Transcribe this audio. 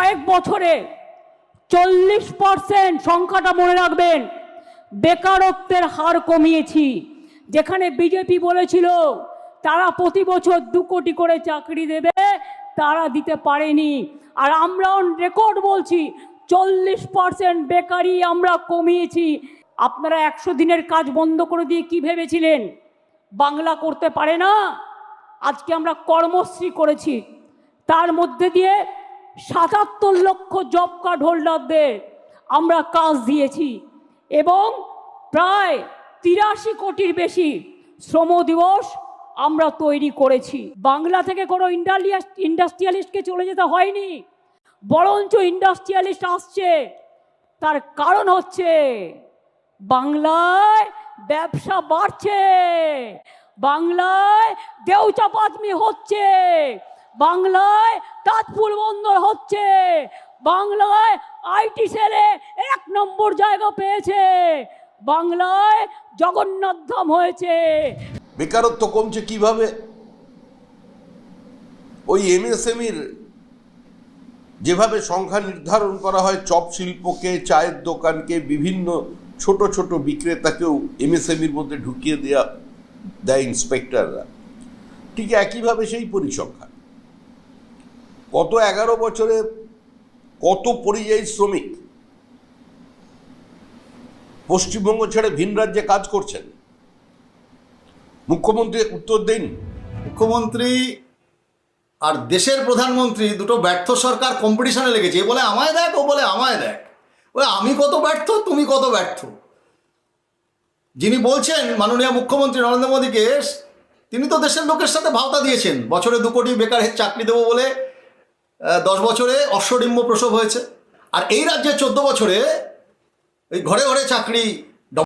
কয়েক বছরে চল্লিশ পার্সেন্ট সংখ্যাটা মনে রাখবেন, বেকারত্বের হার কমিয়েছি। যেখানে বিজেপি বলেছিল, তারা প্রতি বছর দু কোটি করে চাকরি দেবে, তারা দিতে পারেনি। আর আমরা রেকর্ড বলছি, চল্লিশ পার্সেন্ট বেকারি আমরা কমিয়েছি। আপনারা একশো দিনের কাজ বন্ধ করে দিয়ে কি ভেবেছিলেন? বাংলা করতে পারে না? আজকে আমরা কর্মশ্রী করেছি। তার মধ্যে দিয়ে সাতাত্তর লক্ষ জব কার্ড হোল্ডারদের আমরা কাজ দিয়েছি এবং প্রায় তিরাশি কোটির বেশি শ্রম দিবস আমরা তৈরি করেছি। বাংলা থেকে কোনো ইন্ডালিয়াস ইন্ডাস্ট্রিয়ালিস্টকে চলে যেতে হয়নি, বরঞ্চ ইন্ডাস্ট্রিয়ালিস্ট আসছে। তার কারণ হচ্ছে বাংলায় ব্যবসা বাড়ছে, বাংলায় দেউচা পাতমি হচ্ছে, বাংলায় তাজপুর বন্দর হচ্ছে। বাংলায় আইটি সেলে এক নম্বর জায়গা পেয়েছে। বাংলায় জগন্নাথ ধাম হয়েছে। বেকারত্ব কমছে কীভাবে? ওই এমএসএমইর যেভাবে সংখ্যা নির্ধারণ করা হয়, চপ শিল্পকে, চায়ের দোকানকে, বিভিন্ন ছোট ছোট বিক্রেতাকেও এমএসএমইর মধ্যে ঢুকিয়ে দেওয়া দেয় ইন্সপেক্টররা। ঠিক একইভাবে সেই পরিসংখ্যান। গত এগারো বছরে কত পরিযায়ী শ্রমিক পশ্চিমবঙ্গ ছেড়ে ভিন রাজ্যে কাজ করছেন? মুখ্যমন্ত্রী উত্তর দিন। মুখ্যমন্ত্রী আর দেশের প্রধানমন্ত্রী দুটো ব্যর্থ সরকার কম্পিটিশনে লেগেছে। এ বলে আমায় দেখ, ও বলে আমায় দেখ। বলে, আমি কত ব্যর্থ, তুমি কত ব্যর্থ? যিনি বলছেন মাননীয় মুখ্যমন্ত্রী নরেন্দ্র মোদীকে, তিনি তো দেশের লোকের সাথে ভাওতা দিয়েছেন। বছরে দু কোটি বেকার চাকরি দেবো বলে দশ বছরে অশ্বডিম্ব প্রসব হয়েছে। আর এই রাজ্যে চোদ্দ বছরে ওই ঘরে ঘরে চাকরি